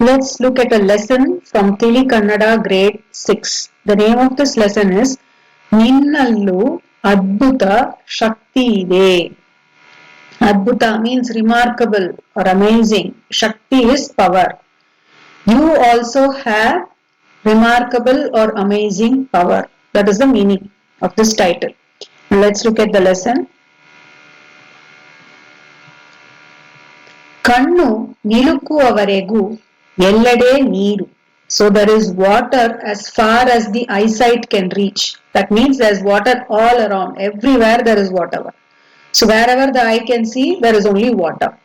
Let's look at a lesson from Tili Kannada grade 6. The name of this lesson is ನಿನ್ನಲ್ಲೂ ಅದ್ಭುತ ಶಕ್ತಿ ಇದೆ ಅದ್ಭುತ means remarkable or amazing. Shakti is power. You also have remarkable or amazing power. That is the meaning of this title. Now let's look at the lesson. ಕಣ್ಣು ನಿಲುಕುವವರೆಗೂ Yellade Niru. So there is water as far as the eyesight can reach. That means there is water all around. Everywhere there is water. So wherever the eye can see, there is only water.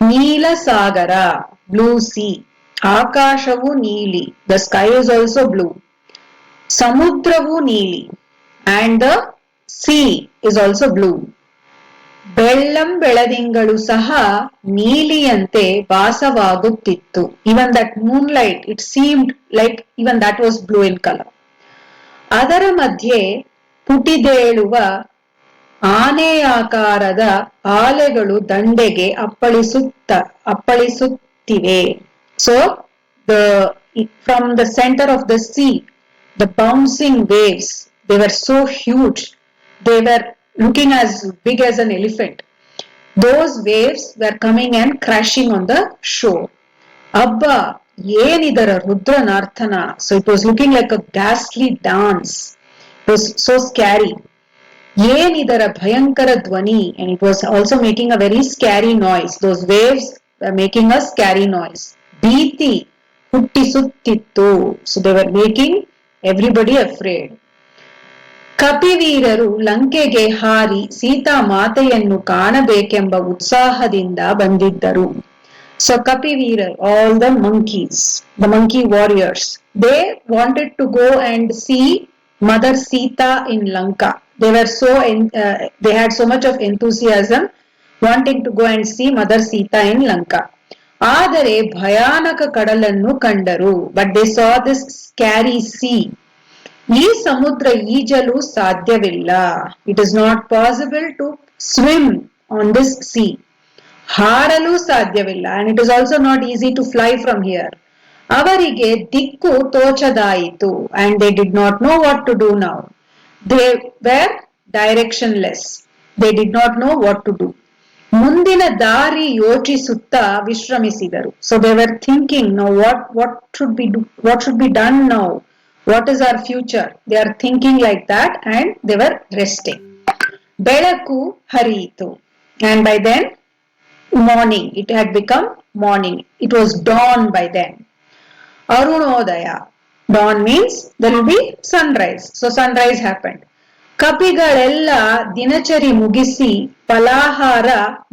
Neela Sagara, blue sea. Akashavu Neeli, the sky is also blue. Samudravu Neeli, and the sea is also blue. ಬೆಳ್ಳಂ ಬೆಳದಿಂಗಳು ಸಹ ನೀಲಿಯಂತೆ ಭಾಸವಾಗುತ್ತಿತ್ತು even that moon light it seemed like even that was blue in colour ಅದರ ಮಧ್ಯೆ ಪುಟಿದೇಳುವ ಆನೆಯಾಕಾರದ ಆಲೆಗಳು ದಂಡೆಗೆ ಅಪ್ಪಳಿಸುತ್ತ, ಅಪ್ಪಳಿಸುತ್ತಿವೆ. So the from the centre of the sea the bouncing waves they were so huge they were looking as big as an elephant. Those waves were coming and crashing on the shore. Abba, ಏನidara Rudra ನಾರ್ಥನ so it was looking like a ghastly dance. It was so scary. ಏನidರ ಭಯಂಕರ ಧ್ವನಿ and it was also making a very scary noise. Those waves were making a scary noise. ಭೀತಿ ಹುಟ್ಟಿಸುತ್ತಿತ್ತು. So they were making everybody afraid. ಕಪಿವೀರರು ಲಂಕೆಗೆ ಹಾರಿ ಸೀತಾ ಮಾತೆಯನ್ನು ಕಾಣಬೇಕೆಂಬ ಉತ್ಸಾಹದಿಂದ ಬಂದಿದ್ದರು. So ಕಪಿವೀರರ್ all the monkeys the monkey warriors they wanted to go and see mother Sita in Lanka they were so they had so much of enthusiasm wanting to go and see mother Sita in Lanka ಆದರೆ ಭಯಾನಕ ಕಡಲನ್ನು ಕಂಡರು. But they saw this scary sea ಈ ಸಮುದ್ರ ಈಜಲು ಸಾಧ್ಯವಿಲ್ಲ. It is not possible to swim on this sea ಹಾರಲು ಸಾಧ್ಯವಿಲ್ಲ. And it is also not easy to fly from here ಅವರಿಗೆ ದಿಕ್ಕು ತೋಚದಾಯಿತು. And they did not know what to do now they were directionless they did not know what to do ಮುಂದಿನ ದಾರಿ ಯೋಚಿಸುತ್ತಾ ವಿಶ್ರಮಿಸಿದರು. So they were thinking now what what should be what should be done now what is our future they are thinking like that and they were resting ಬೆಳಕು ಹರಿಯಿತು and by then morning it had become morning it was dawn by then arunodaya dawn means there will be sunrise so sunrise happened ಕಪಿಗಳೆಲ್ಲ ದಿನಚರಿ ಮುಗಿಸಿ ಫಲಾಹಾರ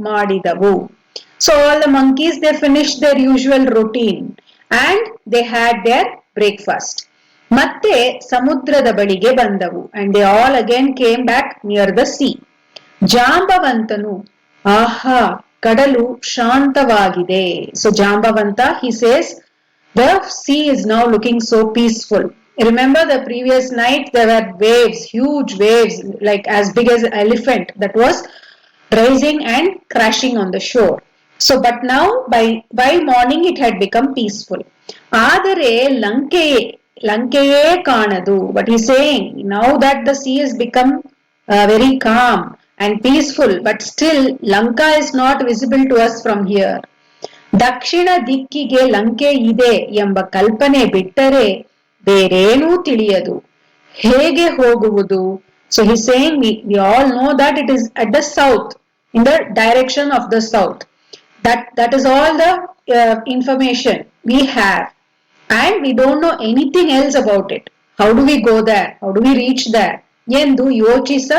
ಮಾಡಿದವು so all the monkeys they finished their usual routine and they had their breakfast ಮತ್ತೆ ಸಮುದ್ರದ ಬಳಿಗೆ ಬಂದವು and they all again came back near the sea ಜಾಂಬವಂತನು ಆಹಾ ಕಡಲು ಶಾಂತವಾಗಿದೆ so Jambavanta he says the sea is now looking so peaceful remember the previous night there are waves huge waves like as big as elephant that was rising and crashing on the shore so but now by by morning it had become peaceful ಆದರೆ Lanka ಲಂಕೆಯೇ ಕಾಣದು but he saying now that the sea is become very calm and peaceful but still Lanka is not visible to us from here ದಕ್ಷಿಣ ದಿಕ್ಕಿಗೆ ಲಂಕೆ ಇದೆ ಎಂಬ ಕಲ್ಪನೆ ಬಿಟ್ಟರೆ ಬೇರೇನೂ ತಿಳಿಯದು ಹೇಗೆ ಹೋಗುವುದು so he saying we all know that it is at the south in the direction of the south that that is all the information we have and we don't know anything else about it. How do we go there? How do we reach there? ಎಂದು ಯೋಚಿಸ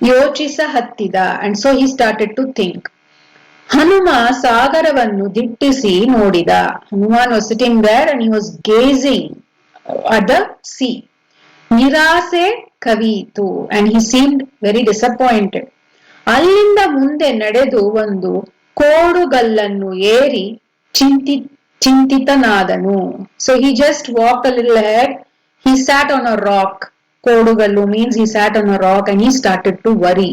ಯೋಚಿಸ ಹತ್ತಿದ and so he started to think Hanuma ಸಾಗರವನ್ನು ದಿಟ್ಟಿಸಿ ನೋಡಿದ Hanuman was sitting where and he was gazing at sea ನಿರಾಸೆ ಕವಿಯಿತು and he seemed very disappointed ಅಲ್ಲಿಂದ ಮುಂದೆ ನಡೆದು ಒಂದು ಕೋಡುಗಲ್ಲನ್ನು ಏರಿ ಚಿಂತಿ ಚಿಂತಿತನಾದನು. So he just walk little head he sat on a rock ಕೋಡುಗಲ್ಲು means he sat on a rock and he started to worry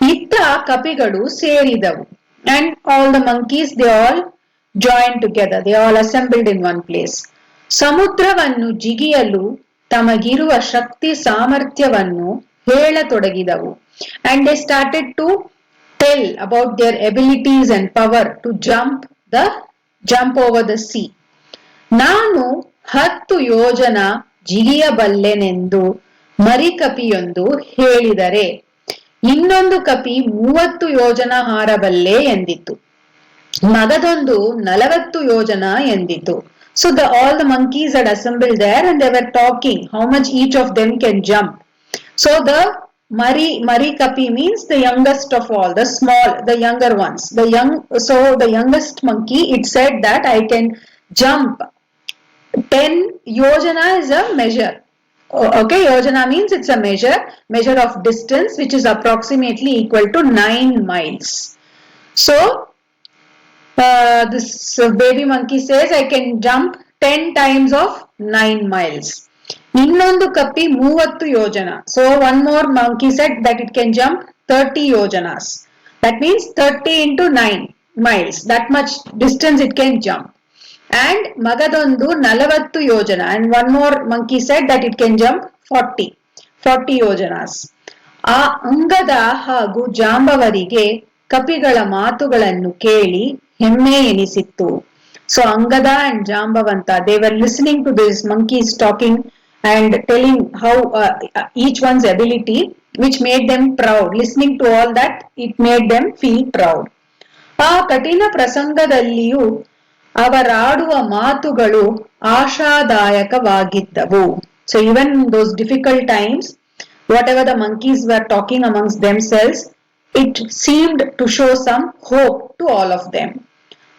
ಇತ್ತ ಕಪಿಗಳು ಸೇರಿದವು. And all the monkeys they all join together they all assembled in one place ಸಮುದ್ರವನ್ನು ಜಿಗಿಯಲು ತಮಗಿರುವ ಶಕ್ತಿ ಸಾಮರ್ಥ್ಯವನ್ನು ಹೇಳತೊಡಗಿದವು. And they started to tell about their abilities and power to jump the jump over the sea ನಾನು ಹತ್ತು ಯೋಜನ ಜಿಗಿಯಬಲ್ಲೆನೆಂದು ಮರಿ ಕಪಿಯೊಂದು ಹೇಳಿದರೆ, ಇನ್ನೊಂದು ಕಪಿ ಮೂವತ್ತು ಯೋಜನ ಹಾರಬಲ್ಲೆ ಎಂದಿತ್ತು. ಮಗದೊಂದು ನಲವತ್ತು ಯೋಜನ ಎಂದಿತು so the all the monkeys and assemble there and they were talking how much each of them can jump so the mari mari kapi means the youngest of all the small the younger ones. The young so the youngest monkey it said that i can jump. 10 yojana is a measure. Okay yojana means it's a measure measure of distance which is approximately equal to 9 miles. So uh, this baby monkey says i can jump 10 times of 9 miles ಇನ್ನೊಂದು ಕಪ್ಪಿ ಮೂವತ್ತು ಯೋಜನ. So one more monkey set that it can jump thirty yojanas. That means thirty into nine miles that much distance it can jump and ಮಗದೊಂದು ನಲವತ್ತು ಯೋಜನ. And one more monkey set that it can jump forty forty yojanas. ಆ ಅಂಗದ ಹಾಗೂ ಜಾಂಬವರಿಗೆ ಕಪಿಗಳ ಮಾತುಗಳನ್ನು ಕೇಳಿ ಹೆಮ್ಮೆ ಎನಿಸಿತ್ತು. So Angada and Jambavanta they were listening to this monkeys talking and telling how each one's ability which made them proud listening to all that it made them feel proud ಆ ಕಠಿಣ ಪ್ರಸಂಗದಲ್ಲಿಯೂ ಅವರಾಡುವ ಮಾತುಗಳು ಆಶಾದಾಯಕವಾಗಿದ್ದವು so even those difficult times whatever the monkeys were talking amongst themselves it seemed to show some hope to all of them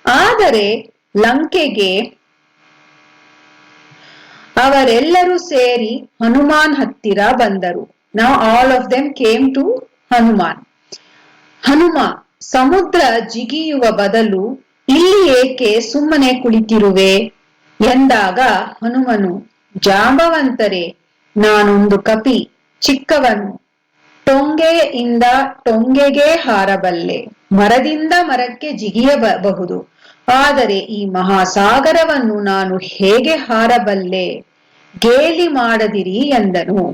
ಆದರೆ ಲಂಕೆಗೆ ಅವರೆಲ್ಲರೂ ಸೇರಿ ಹನುಮಾನ್ ಹತ್ತಿರ ಬಂದರು. ನಾವು all of them came to Hanuman. Hanuma, ಸಮುದ್ರ ಜಿಗಿಯುವ ಬದಲು ಇಲ್ಲಿ ಏಕೆ ಸುಮ್ಮನೆ ಕುಳಿತಿರುವೆ? ಎಂದಾಗ ಹನುಮನು, ಜಾಂಬವಂತರೆ, ನಾನೊಂದು ಕಪಿ, ಚಿಕ್ಕವನು. ಟೊಂಗೆಯಿಂದ ಟೊಂಗೆಗೆ ಹಾರಬಲ್ಲೆ. ಮರದಿಂದ ಮರಕ್ಕೆ ಜಿಗಿಯಬಹುದು ಆದರೆ ಈ ಮಹಾಸಾಗರವನ್ನು ನಾನು ಹೇಗೆ ಹಾರಬಲ್ಲೆ? ಗೇಲಿ ಮಾಡದಿರಿ ಎಂದನು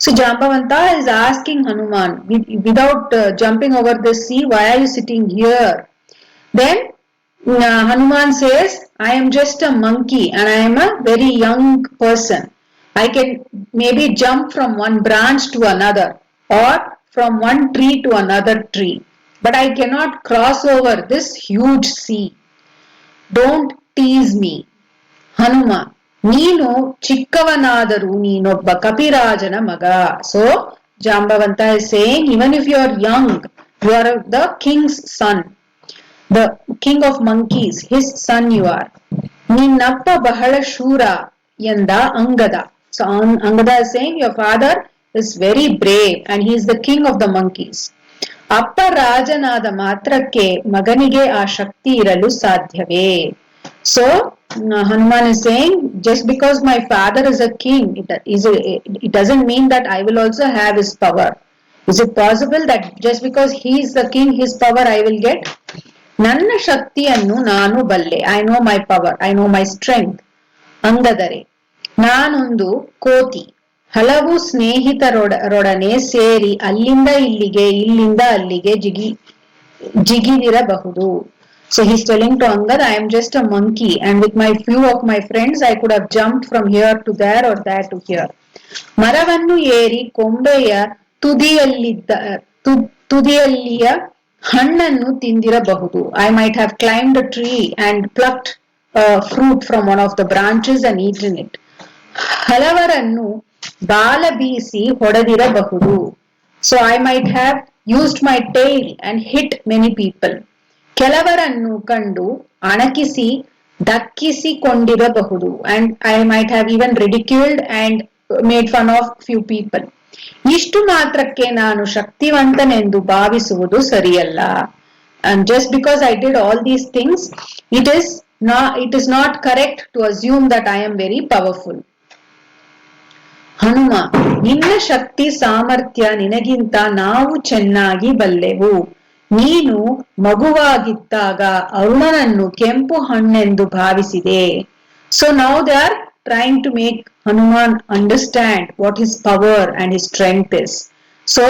so Jambavanta is asking Hanuman without jumping over the sea why are you sitting here then Hanuman says I am just a monkey and I am a very young person I can maybe jump from one branch to another or from one tree to another tree, but I cannot cross over this huge sea. Don't tease me. Hanuma ನೀನು ಚಿಕ್ಕವನಾದರೂ ನೀನೊಬ್ಬ ಕಪಿರಾಜನ ಮಗ. So Jambavanta says even if you are young you are the king's son the king of monkeys his son you are ನಿನ್ನಪ್ಪ ಬಹಳ ಶೂರ ಎಂದ Angada. So Angada says your father is very brave and he is the king of the monkeys ಅಪ್ಪ ರಾಜನಾದ ಮಾತ್ರಕ್ಕೆ ಮಗನಿಗೆ ಆ ಶಕ್ತಿ ಇರಲು ಸಾಧ್ಯವೇ? So Hanuman is saying just because my father is a king it, is a, it doesn't mean that I will also have his power is it possible that just because he is the king his power I will get ನನ್ನ ಶಕ್ತಿಯನ್ನು ನಾನು ಬಲ್ಲೆ I know my power I know my strength ಅಂಗದರೆ ನಾನೊಂದು ಕೋತಿ ಹಲವು ಸ್ನೇಹಿತರೊಡನೆ ಸೇರಿ ಅಲ್ಲಿಂದ ಇಲ್ಲಿಗೆ ಇಲ್ಲಿಂದ ಅಲ್ಲಿಗೆ ಜಿಗಿ ಜಿಗಿದಿರಬಹುದು So he's telling to Angad, I am just a monkey and with my few of my friends I could have jumped from here to there or there to here. ಮರವನ್ನು ಏರಿ ಕೊಂಬೆಯ ತುದಿಯಲ್ಲಿದ್ದ ತು- ತುದಿಯಲ್ಲಿಯ ಹಣ್ಣನ್ನು ತಿಂದಿರಬಹುದು I might have climbed a tree and plucked fruit from one of the branches and eaten it ಹಲವರನ್ನು ಬಾಲ ಬೀಸಿ ಹೊಡೆದಿರಬಹುದು so I might have used my tail and hit many people ಕೆಲವರನ್ನು ಕಂಡು ಅಣಕಿಸಿ, ದಕ್ಕಿಸಿಕೊಂಡಿರಬಹುದು. And I might have even ridiculed and made fun of few people ಇಷ್ಟು ಮಾತ್ರಕ್ಕೆ ನಾನು ಶಕ್ತಿವಂತನೆಂದು ಭಾವಿಸುವುದು ಸರಿಯಲ್ಲ. And just because I did all these things it is ನಾ it is not correct to assume that I am very powerful Hanuma, ನಿನ್ನ ಶಕ್ತಿ ಸಾಮರ್ಥ್ಯ ನಿನಗಿಂತ ನಾವು ಚೆನ್ನಾಗಿ ಬಲ್ಲೆವು. ನೀನು ಮಗುವಾಗಿದ್ದಾಗ ಅರುಣನನ್ನು ಕೆಂಪು ಹಣ್ಣೆಂದು ಭಾವಿಸಿದೆ so now they are trying to make Hanuman understand what his power and his strength is so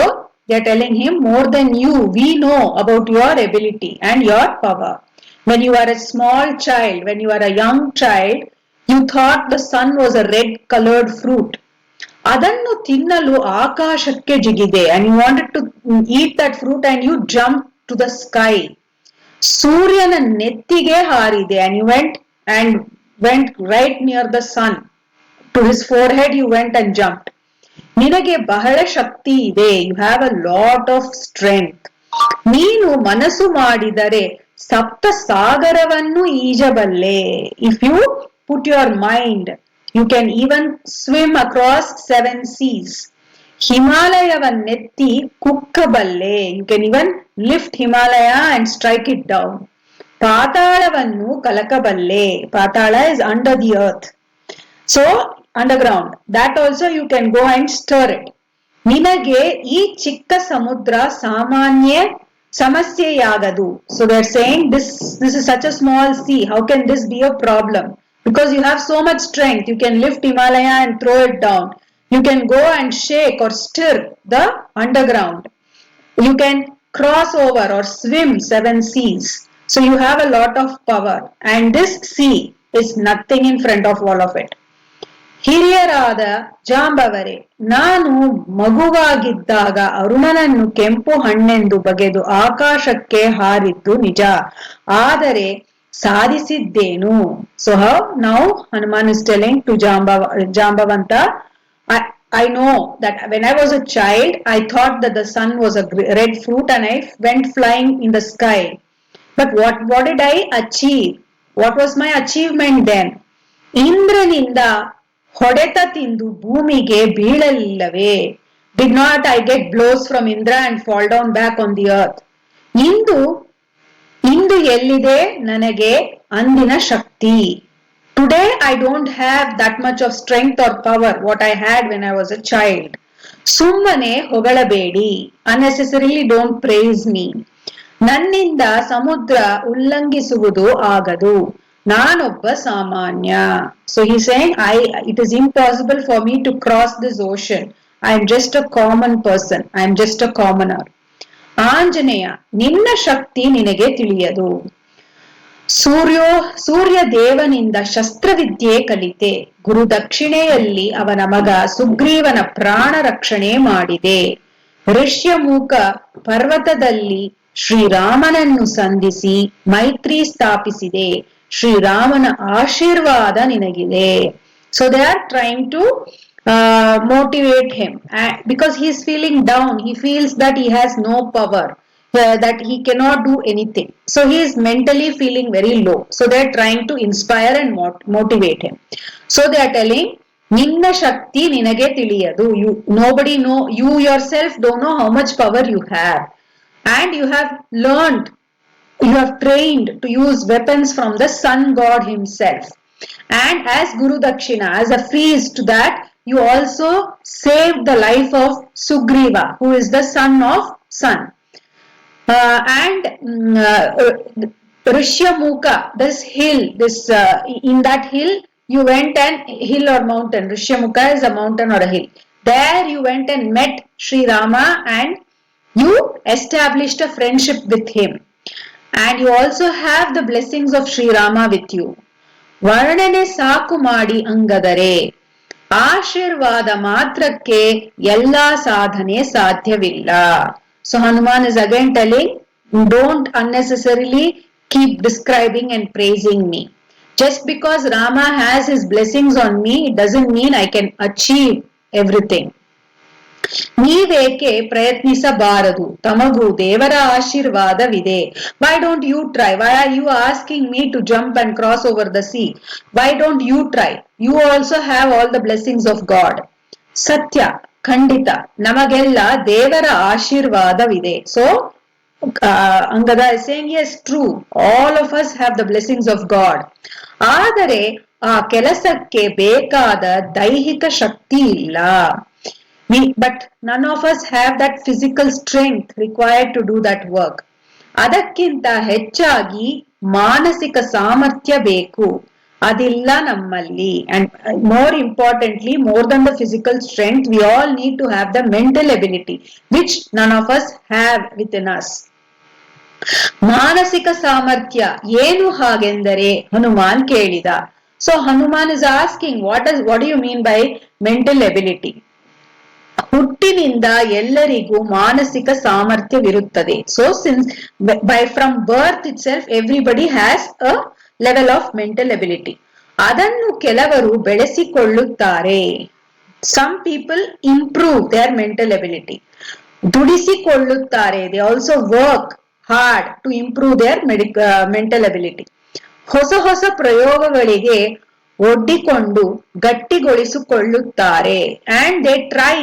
they are telling him more then you we know about your ability and your power when you are a small child when you are a young child you thought the sun was a red coloured fruit ಅದನ್ನು ತಿನ್ನಲು ಆಕಾಶಕ್ಕೆ ಜಿಗಿದೆ and you wanted to eat that fruit and you jump the sky ಸೂರ್ಯನ ನೆತ್ತಿಗೆ ಹಾರಿದೆ and you went and went right near the sun to his forehead you went and jump ನಿನಗೆ ಬಹಳ ಶಕ್ತಿ ಇದೆ. You have a lot of strength ನೀನು ಮನಸ್ಸು ಮಾಡಿದರೆ ಸಪ್ತ ಸಾಗರವನ್ನು ಈಜಬಲ್ಲೆ. If you put your mind you can even swim across seven seas ಹಿಮಾಲಯವನ್ನೆತ್ತಿ ಕುಕ್ಕಬಲ್ಲೆ you can even lift Himalaya and strike it down ಪಾತಾಳವನ್ನು ಕಲಕಬಲ್ಲೆ Patala is under the earth so underground that also you can go and store it ನಿನಗೆ ಈ ಚಿಕ್ಕ ಸಮುದ್ರ ಸಾಮಾನ್ಯ ಸಮಸ್ಯೆಯಾಗದು so they're saying this this is such a small sea how can this be a problem because you have so much strength you can lift himalaya and throw it down you can go and shake or stir the underground you can cross over or swim seven seas so you have a lot of power and this sea is nothing in front of all of it ಹಿರಿಯರಾದ ಜಾಂಬವರೆ ನಾನು ಮಗುವಾಗಿದ್ದಾಗ ಅರುಣನನ್ನು ಕೆಂಪು ಹಣ್ಣೆಂದು ಬಗೆದು ಆಕಾಶಕ್ಕೆ ಹಾರಿದ್ದು ನಿಜ ಆದರೆ ಸಾಧಿಸಿದ್ದೇನು so how now Hanuman is telling to Jambava Jambavanta I know that when I was a child, I thought that the sun was a red fruit and I went flying in the sky. But what, what did I achieve? What was my achievement then? ಇಂದ್ರನಿಂದ ಹೊಡೆತ ತಿಂದು ಭೂಮಿಗೆ ಬೀಳಲಿಲ್ಲವೇ did not I get blows from Indra and fall down back on the earth ಇಂದು ಇಂದು ಎಲ್ಲಿದೆ ನನಗೆ ಅಂದಿನ ಶಕ್ತಿ Today I don't have that much of strength or power what I had when I was a child ಸುಮ್ಮನೆ ಹೊಗಳಬೇಡಿ. Unnecessarily don't praise me ನನ್ನಿಂದ ಸಮುದ್ರ ಉಲ್ಲಂಘಿಸುವುದು ಆಗದು. ನಾನೊಬ್ಬ ಸಾಮಾನ್ಯ. So he saying I it is impossible for me to cross this ocean I am just a common person I am just a commoner Anjaneya, ನಿನ್ನ ಶಕ್ತಿ ನಿನಗೆ ತಿಳಿಯದು. ಸೂರ್ಯೋ ಸೂರ್ಯ ದೇವನಿಂದ ಶಸ್ತ್ರವಿದ್ಯೆ ಕಲಿತೆ. ಗುರು ದಕ್ಷಿಣೆಯಲ್ಲಿ ಅವನ ಮಗ ಸುಗ್ರೀವನ ಪ್ರಾಣ ರಕ್ಷಣೆ ಮಾಡಿದೆ. ಋಷ್ಯಮೂಕ ಪರ್ವತದಲ್ಲಿ ಶ್ರೀರಾಮನನ್ನು ಸಂಧಿಸಿ ಮೈತ್ರಿ ಸ್ಥಾಪಿಸಿದೆ. ಶ್ರೀರಾಮನ ಆಶೀರ್ವಾದ ನಿನಗಿದೆ. So they are trying to motivate him because he is feeling down he feels that he has no power. uh, that he cannot do anything so he is mentally feeling very low so they are trying to inspire and mot- motivate him so they are telling ನಿನ್ನ ಶಕ್ತಿ ನಿನಗೆ ತಿಳಿಯದು you nobody know you yourself don't know how much power you have and you have learned you have trained to use weapons from the sun god himself and as guru dakshina as a feast to that you also saved the life of sugriva who is the son of sun uh, and mm, uh, rishyamukha this hill this uh, in that hill you went and hill or mountain rishyamukha is a mountain or a hill there you went and met sri rama and you established a friendship with him and you also have the blessings of Sri Rama with you. ವರ್ಣನೆ ಸಾಕು ಮಾಡಿ ಅಂಗದರೆ ಆಶೀರ್ವಾದ ಮಾತ್ರಕ್ಕೆ ಎಲ್ಲಾ ಸಾಧನೆ ಸಾಧ್ಯವಿಲ್ಲ so Hanuman is again telling don't unnecessarily keep describing and praising me just because Rama has his blessings on me it doesn't mean I can achieve everything ನೀವೇಕೆ ಪ್ರಯತ್ನಿಸಬಾರದು ತಮಗೂ ದೇವರ ಆಶೀರ್ವಾದವಿದೆ why don't you try why are you asking me to jump and cross over the sea why don't you try you also have all the blessings of god ಸತ್ಯ ಖಂಡಿತ. ನಮಗೆಲ್ಲ ದೇವರ ಆಶೀರ್ವಾದವಿದೆ. So Angada same as true all of us have the blessings of God ಆದರೆ, ಆ ಕೆಲಸಕ್ಕೆ ಬೇಕಾದ ದೈಹಿಕ ಶಕ್ತಿ ಇಲ್ಲ. But none of us have that physical physical required to do that work ಅದಕ್ಕಿಂತ ಹೆಚ್ಚಾಗಿ ಮಾನಸಿಕ ಸಾಮರ್ಥ್ಯ ಬೇಕು. ಅದಿಲ್ಲ ನಮ್ಮಲ್ಲಿ. And more importantly more than the physical strength we all need to have the mental ability which none of us have within us ಮಾನಸಿಕ ಸಾಮರ್ಥ್ಯ ಏನು ಹಾಗೆಂದರೆ, ಹನುಮಾನ್ ಕೇಳಿದ. So Hanuman is asking what is what you mean by mental ability ಹುಟ್ಟಿನಿಂದ ಎಲ್ಲರಿಗೂ ಮಾನಸಿಕ ಸಾಮರ್ಥ್ಯವಿರುತ್ತದೆ. So since by from birth itself everybody has a level of mental ability ಅದನ್ನು ಕೆಲವರು ಬೆಳೆಸಿಕೊಳ್ಳುತ್ತಾರೆ. Some people improve their mental ability ದುಡಿಸಿಕೊಳ್ಳುತ್ತಾರೆ. They also work hard to improve their medic mental ability ಹೊಸ ಹೊಸ ಪ್ರಯೋಗಗಳಿಗೆ ಒಡ್ಡಿಕೊಂಡು ಗಟ್ಟಿಗೊಳಿಸಿಕೊಳ್ಳುತ್ತಾರೆ. And they try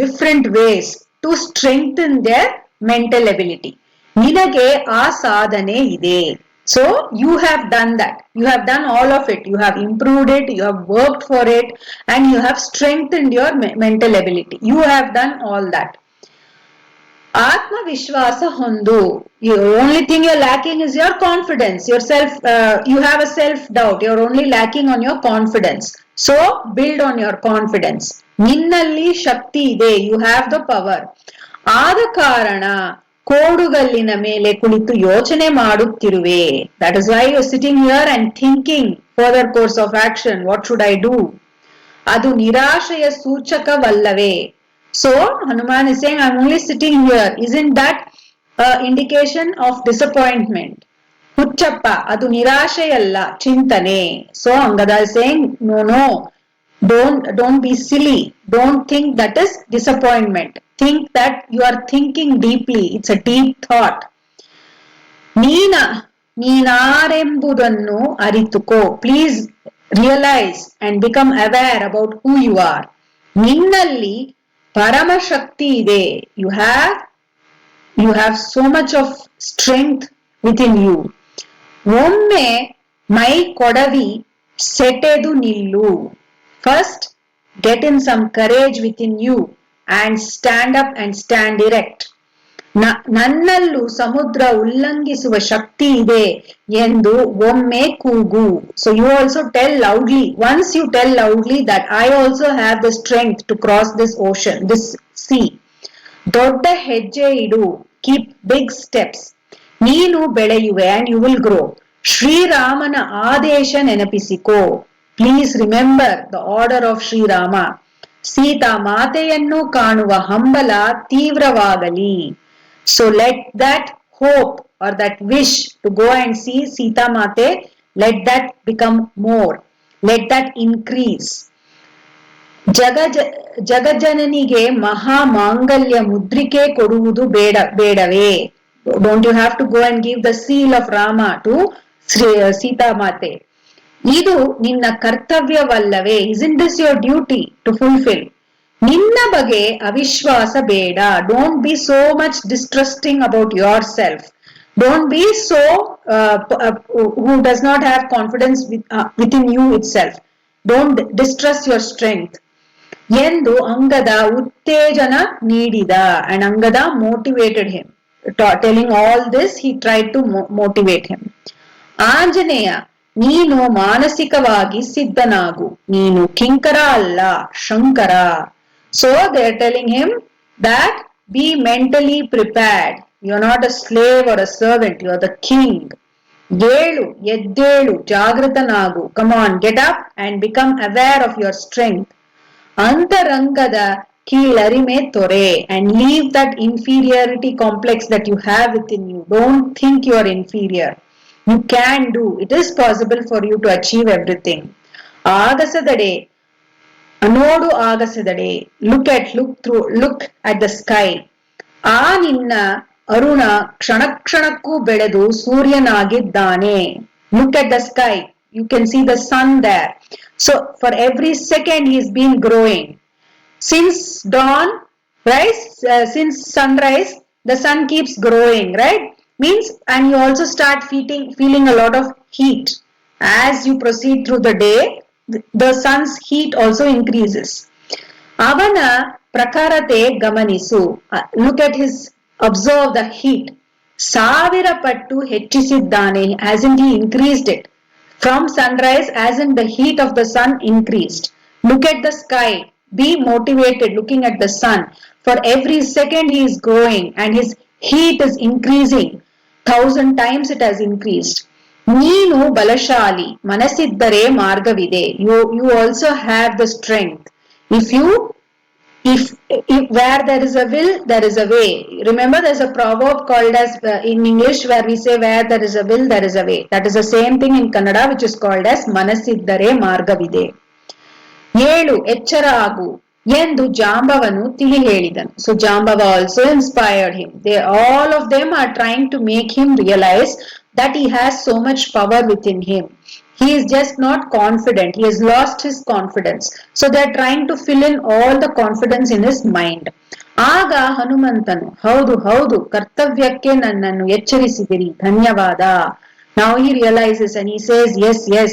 different ways to strengthen their mental ability ನಿನಗೆ ಆ ಸಾಧನೆ ಇದೆ. So you have done that. You have done all of it. You have improved it. You have worked for it and you have strengthened your mental ability. You have done all that. Atmavishwasa Hondu. The only thing you're lacking is your confidence. Yourself, uh, you have a self-doubt. You're only lacking on your confidence. So build on your confidence. Ninnalli Shakti Ide. You have the power. Ada ಕೋಡುಗಲ್ಲಿನ ಮೇಲೆ ಕುಳಿತು ಯೋಚನೆ ಮಾಡುತ್ತಿರುವೆ. That is why you sitting here and thinking further course of action what should I do ಅದು ನಿರಾಶೆಯ ಸೂಚಕವಲ್ಲವೇ. So Hanuman is saying I only sitting here is in that indication of disappointment ಹುಚ್ಚಪ್ಪ, ಅದು ನಿರಾಶೆಯಲ್ಲ, ಚಿಂತನೆ. So Angada saying no no don't don't be silly don't think that is disappointment think that you are thinking deeply it's a deep thought ನೀನ ನೀನಾರೆಂಬುದನ್ನು ಅರಿತುಕೋ please realise and become aware about who you are ನಿನ್ನಲ್ಲಿ ಪರಮಶಕ್ತಿ ಇದೆ you have you have so much of strength within you ಒಮ್ಮೆ ಮೈ ಕೊಡವಿ ಸೆಟೆದು ನಿಲ್ಲು first get in some courage within you and stand up and stand erect ನನ್ನಲ್ಲೂ ಸಮುದ್ರ ಉಲ್ಲಂಘಿಸುವ ಶಕ್ತಿ ಇದೆ ಎಂದು ಒಮ್ಮೆ ಕೂಗು so you also tell loudly once you tell loudly that I also have the strength to cross this ocean this sea ದೊಡ್ಡ ಹೆಜ್ಜೆ ಇಡು keep big steps ನೀನು ಬೆಳೆಯುವೆ ಅಂಡ್ ಯು ವಿಲ್ ಗ್ರೋ ಶ್ರೀರಾಮನ ಆದೇಶ ನೆನಪಿಸಿಕೋ please remember the order of Shrirama Sita ಮಾತೆಯನ್ನು ಕಾಣುವ ಹಂಬಲ ತೀವ್ರವಾಗಲಿ. So let that hope or that wish to go and see Sita Mata let that become more let that increase ಜಗ ಜಗಜನನಿಗೆ ಮಹಾ ಮಾಂಗಲ್ಯ ಮುದ್ರಿಕೆ ಕೊಡುವುದು ಬೇಡ, ಬೇಡವೇ. Don't you have to go and give the seal of Rama to Sita Mata? ಇದು ನಿನ್ನ ಕರ್ತವ್ಯವಲ್ಲವೇ. Is in this your duty to fulfil ನಿನ್ನ ಬಗ್ಗೆ ಅವಿಶ್ವಾಸ ಬೇಡ. Don't be so much distrusting about yourself don't be so who does not have confidence within you itself don't distrust your ಎಂದು ಅಂಗದ ಉತ್ತೇಜನ ನೀಡಿದ. And Angada motivated him telling all this he try to motivate him Anjaneya ನೀನು ಮಾನಸಿಕವಾಗಿ ಸಿದ್ಧನಾಗು ನೀನು ಕಿಂಕರ ಅಲ್ಲ Shankara so they are telling him that be mentally prepared you are not a slave or a servant you are the king ಏಳು ಎದ್ದೇಳು ಜಾಗೃತನಾಗು come on get up and become aware of your strength ಅಂತರಂಗದ ಕೀಳರಿಮೆ ತೊರೆ and leave that inferiority complex that you have within you don't think you are inferior you can do it is possible for you to achieve everything ಆಗಸದಡೆ ನೋಡು ಆಗಸದಡೆ look at look through look at the sky ಆ ನಿನ್ನ ಅರುಣ ಕ್ಷಣ ಕ್ಷಣಕ್ಕೂ ಬೆಳೆದು ಸೂರ್ಯನಾಗಿದ್ದಾನೆ look at the sky you can see the sun there so for every second is been growing since dawn rise since sunrise the sun keeps growing right means and you also start feeling feeling a lot of heat as you proceed through the day the sun's heat also increases ಅವನ ಪ್ರಖರತೆ ಗಮನಿಸು look at his observe the heat ಸಾವಿರ ಪಟ್ಟು ಹೆಚ್ಚಿಸಿದ್ದಾನೆ as in he increased it from sunrise as in the heat of the sun increased look at the sky be motivated looking at the sun for every second he is growing and his heat is increasing Thousand times it has increased ನೀನು ಬಲಶಾಲಿ ಮನಸ್ಸಿದ್ದರೆ ಮಾರ್ಗವಿದೆ you you also have the if if you if, where there is a will there is a way remember there's a proverb called as uh, in english where we say where there is a will there is a way that is the same thing in kannada which is called as ಮನಸ್ಸಿದ್ದರೆ ಮಾರ್ಗವಿದೆ ಏಳು ಎಚ್ಚರ ಆಗು ಎಂದು ಜಾಂಬವನು ತಿಳಿ ಹೇಳಿದನು so Jambava also inspired him they all of them are trying to make him realise that he has so much power with in him he is just not confident he has lost his confidence so they are trying to fill in all the confidence in his mind ಆಗ ಹನುಮಂತನು ಹೌದು ಹೌದು ಕರ್ತವ್ಯಕ್ಕೆ ನನ್ನನ್ನು ಎಚ್ಚರಿಸಿದಿರಿ ಧನ್ಯವಾದ now he realizes and he says yes yes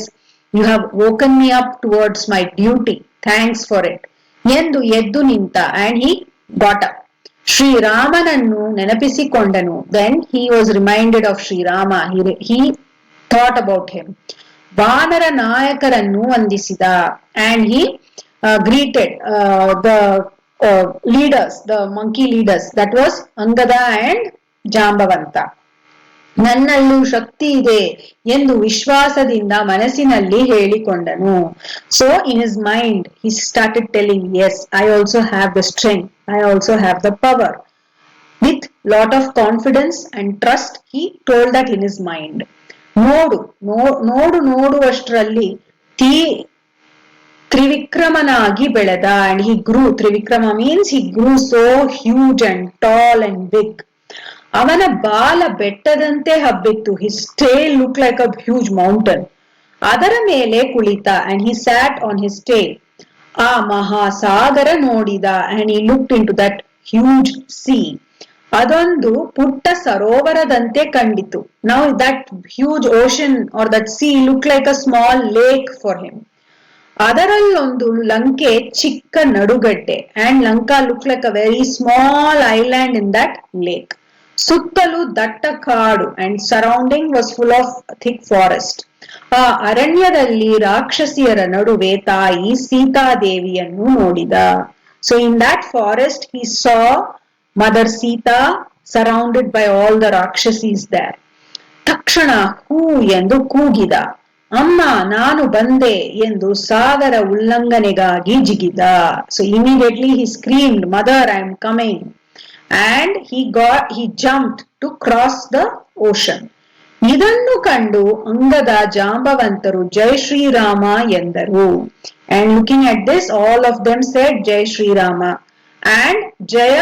you have woken me up towards my duty thanks for it ಎಂದು ಎದ್ದು ನಿಂತ ಅಂಡ್ ಹಿ ಗಾಟ್ ಅಪ್ ಶ್ರೀರಾಮನನ್ನು ನೆನಪಿಸಿಕೊಂಡನು. Then he was reminded of Shrirama. He thought about him ವಾನರ ನಾಯಕರನ್ನು ವಂದಿಸಿದ and he greeted the leaders the monkey leaders that was Angada and Jambavanta ನನ್ನಲ್ಲೂ ಶಕ್ತಿ ಇದೆ ಎಂದು ವಿಶ್ವಾಸದಿಂದ ಮನಸ್ಸಿನಲ್ಲಿ ಹೇಳಿಕೊಂಡನು. So in his mind he started telling yes I also have the strength I also have the power with lot of confidence and trust he told that in his mind ನೋಡು ನೋಡು, ನೋಡುವಷ್ಟರಲ್ಲಿ ತೀ ತ್ರಿವಿಕ್ರಮನಾಗಿ ಬೆಳೆದ. And he grew Trivikrama means he grew so huge and tall and big ಅವನ ಬಾಲ ಬೆಟ್ಟದಂತೆ ಹಬ್ಬಿತ್ತು. His tail look like a huge mountain ಅದರ ಮೇಲೆ ಕುಳಿತ and he sat on his tail ಆ ಮಹಾಸಾಗರ ನೋಡಿದ and he look to that huge sea ಅದೊಂದು ಪುಟ್ಟ ಸರೋವರದಂತೆ ಕಂಡಿತು. ನಾವು that huge ocean or that sea look like a small lake for him ಅದರಲ್ಲೊಂದು Lanka ಚಿಕ್ಕ ನಡುಗಡ್ಡೆ and Lanka look like a very small island in that lake ಸುತ್ತಲೂ ದಟ್ಟ ಕಾಡು and surrounding was full of thick forest ಆ ಅರಣ್ಯದಲ್ಲಿ ರಾಕ್ಷಸಿಯರ ನಡುವೆ ತಾಯಿ ಸೀತಾದೇವಿಯನ್ನು ನೋಡಿದ. So in that forest he saw mother Sita surrounded by all the rakshasis there ತಕ್ಷಣ ಹೂ ಎಂದು ಕೂಗಿದ. ಅಮ್ಮ, ನಾನು ಬಂದೆ ಎಂದು ಸಾಗರ ಉಲ್ಲಂಘನೆಗಾಗಿ ಜಿಗಿದ. So immediately he scream mother I am coming and he got he jumped to cross the ocean ಇದನ್ನು ಕಂಡು ಅಂಗದ ಜಾಂಬವಂತರು ಜೈ ಶ್ರೀರಾಮ ಎಂದರು and looking at this all of them set Jai Shrirama and Jaya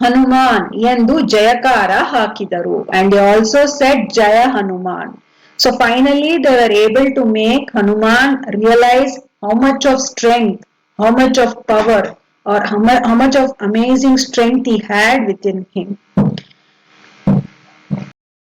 Hanuman ಎಂದು ಜಯಕಾರ ಹಾಕಿದರು and also set Jaya Hanuman so finally they are able to make Hanuman realise how much of strength how much of power or how much, of amazing strength he had within him.